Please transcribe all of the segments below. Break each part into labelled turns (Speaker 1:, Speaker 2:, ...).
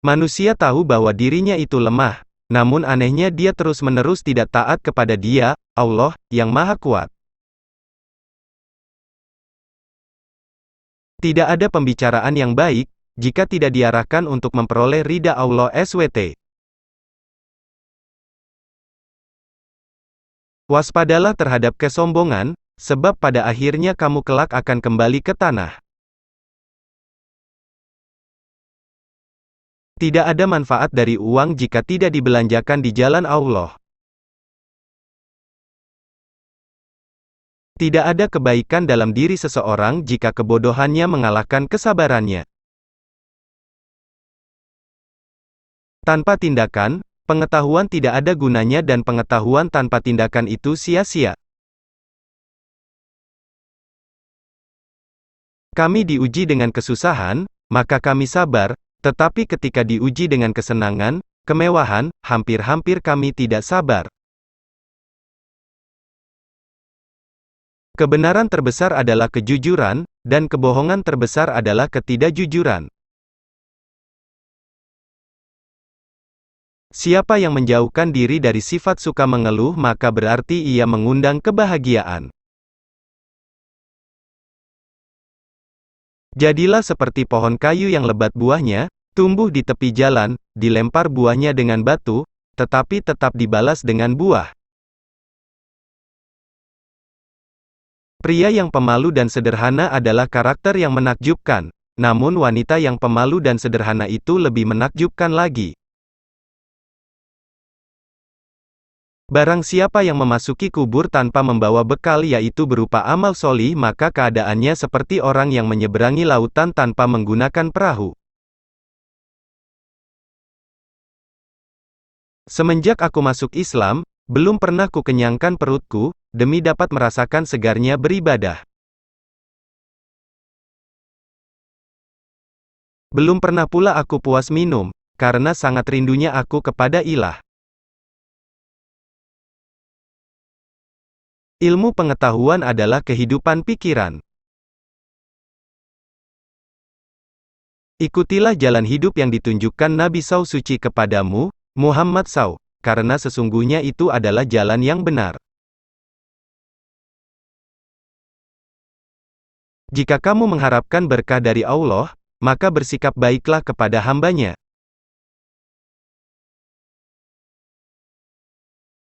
Speaker 1: Manusia tahu bahwa dirinya itu lemah, namun anehnya dia terus-menerus tidak taat kepada Dia, Allah, yang Maha Kuat. Tidak ada pembicaraan yang baik, jika tidak diarahkan untuk memperoleh ridha Allah SWT. Waspadalah terhadap kesombongan, sebab pada akhirnya kamu kelak akan kembali ke tanah. Tidak ada manfaat dari uang jika tidak dibelanjakan di jalan Allah. Tidak ada kebaikan dalam diri seseorang jika kebodohannya mengalahkan kesabarannya. Tanpa tindakan, pengetahuan tidak ada gunanya dan pengetahuan tanpa tindakan itu sia-sia. Kami diuji dengan kesusahan, maka kami sabar, tetapi ketika diuji dengan kesenangan, kemewahan, hampir-hampir kami tidak sabar. Kebenaran terbesar adalah kejujuran, dan kebohongan terbesar adalah ketidakjujuran. Siapa yang menjauhkan diri dari sifat suka mengeluh maka berarti ia mengundang kebahagiaan. Jadilah seperti pohon kayu yang lebat buahnya, tumbuh di tepi jalan, dilempar buahnya dengan batu, tetapi tetap dibalas dengan buah. Pria yang pemalu dan sederhana adalah karakter yang menakjubkan, namun wanita yang pemalu dan sederhana itu lebih menakjubkan lagi. Barang siapa yang memasuki kubur tanpa membawa bekal yaitu berupa amal solih maka keadaannya seperti orang yang menyeberangi lautan tanpa menggunakan perahu. Semenjak aku masuk Islam, belum pernah ku kenyangkan perutku, demi dapat merasakan segarnya beribadah. Belum pernah pula aku puas minum, karena sangat rindunya aku kepada ilah. Ilmu pengetahuan adalah kehidupan pikiran. Ikutilah jalan hidup yang ditunjukkan Nabi Sau Suci kepadamu, Muhammad Sau, karena sesungguhnya itu adalah jalan yang benar. Jika kamu mengharapkan berkah dari Allah, maka bersikap baiklah kepada hambanya.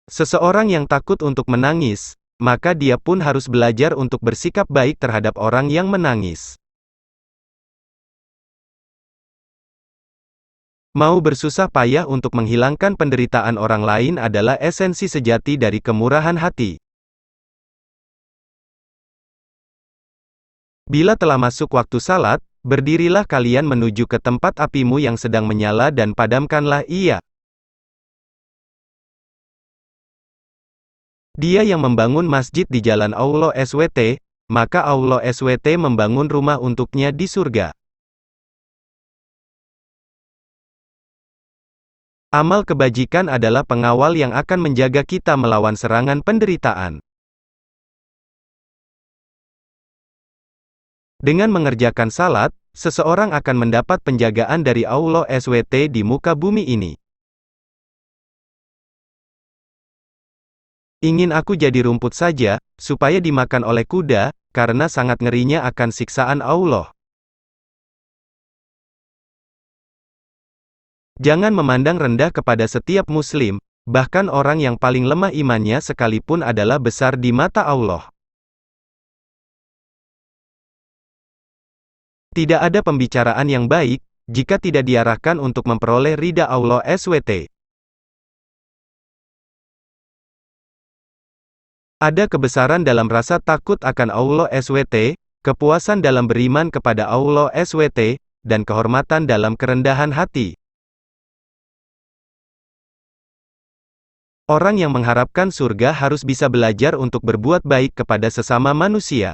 Speaker 1: Seseorang yang takut untuk menangis, maka dia pun harus belajar untuk bersikap baik terhadap orang yang menangis. Mau bersusah payah untuk menghilangkan penderitaan orang lain adalah esensi sejati dari kemurahan hati. Bila telah masuk waktu salat, berdirilah kalian menuju ke tempat apimu yang sedang menyala dan padamkanlah ia. Dia yang membangun masjid di jalan Allah SWT, maka Allah SWT membangun rumah untuknya di surga. Amal kebajikan adalah pengawal yang akan menjaga kita melawan serangan penderitaan. Dengan mengerjakan salat, seseorang akan mendapat penjagaan dari Allah SWT di muka bumi ini. Ingin aku jadi rumput saja, supaya dimakan oleh kuda, karena sangat ngerinya akan siksaan Allah. Jangan memandang rendah kepada setiap muslim, bahkan orang yang paling lemah imannya sekalipun adalah besar di mata Allah. Tidak ada pembicaraan yang baik, jika tidak diarahkan untuk memperoleh ridha Allah SWT. Ada kebesaran dalam rasa takut akan Allah SWT, kepuasan dalam beriman kepada Allah SWT, dan kehormatan dalam kerendahan hati. Orang yang mengharapkan surga harus bisa belajar untuk berbuat baik kepada sesama manusia.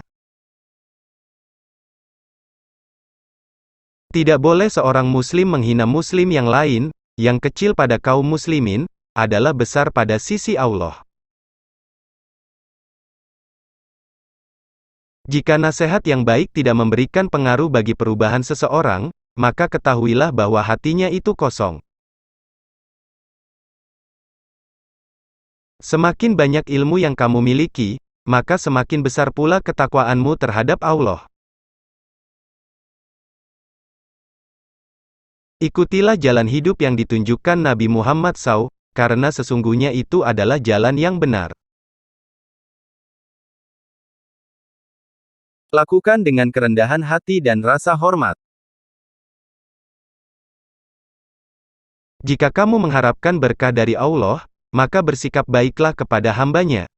Speaker 1: Tidak boleh seorang muslim menghina muslim yang lain, yang kecil pada kaum muslimin, adalah besar pada sisi Allah. Jika nasihat yang baik tidak memberikan pengaruh bagi perubahan seseorang, maka ketahuilah bahwa hatinya itu kosong. Semakin banyak ilmu yang kamu miliki, maka semakin besar pula ketakwaanmu terhadap Allah. Ikutilah jalan hidup yang ditunjukkan Nabi Muhammad SAW, karena sesungguhnya itu adalah jalan yang benar. Lakukan dengan kerendahan hati dan rasa hormat. Jika kamu mengharapkan berkah dari Allah, maka bersikap baiklah kepada hambanya.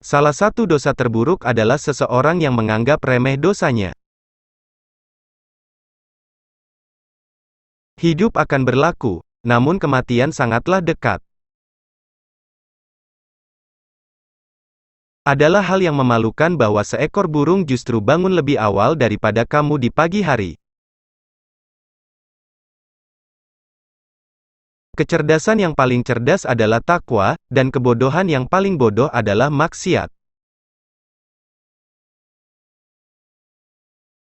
Speaker 1: Salah satu dosa terburuk adalah seseorang yang menganggap remeh dosanya. Hidup akan berlaku, namun kematian sangatlah dekat. Adalah hal yang memalukan bahwa seekor burung justru bangun lebih awal daripada kamu di pagi hari. Kecerdasan yang paling cerdas adalah takwa, dan kebodohan yang paling bodoh adalah maksiat.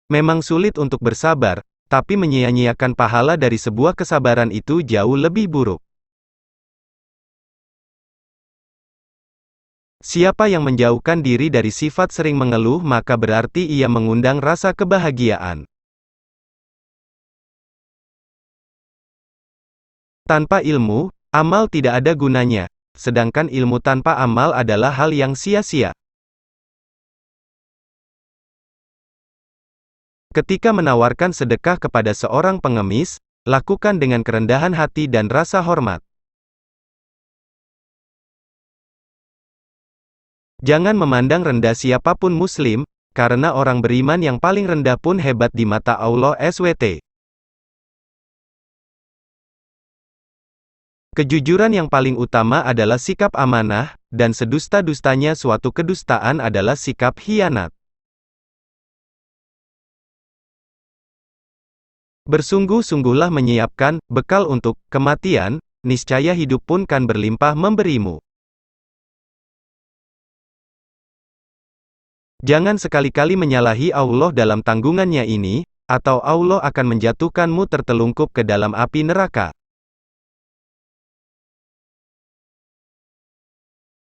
Speaker 1: Memang sulit untuk bersabar, tapi menyia-nyiakan pahala dari sebuah kesabaran itu jauh lebih buruk. Siapa yang menjauhkan diri dari sifat sering mengeluh maka berarti ia mengundang rasa kebahagiaan. Tanpa ilmu, amal tidak ada gunanya, sedangkan ilmu tanpa amal adalah hal yang sia-sia. Ketika menawarkan sedekah kepada seorang pengemis, lakukan dengan kerendahan hati dan rasa hormat. Jangan memandang rendah siapa pun muslim, karena orang beriman yang paling rendah pun hebat di mata Allah SWT. Kejujuran yang paling utama adalah sikap amanah, dan sedusta-dustanya suatu kedustaan adalah sikap hianat. Bersungguh-sungguhlah menyiapkan bekal untuk kematian, niscaya hidup pun kan berlimpah memberimu. Jangan sekali-kali menyalahi Allah dalam tanggungannya ini, atau Allah akan menjatuhkanmu tertelungkup ke dalam api neraka.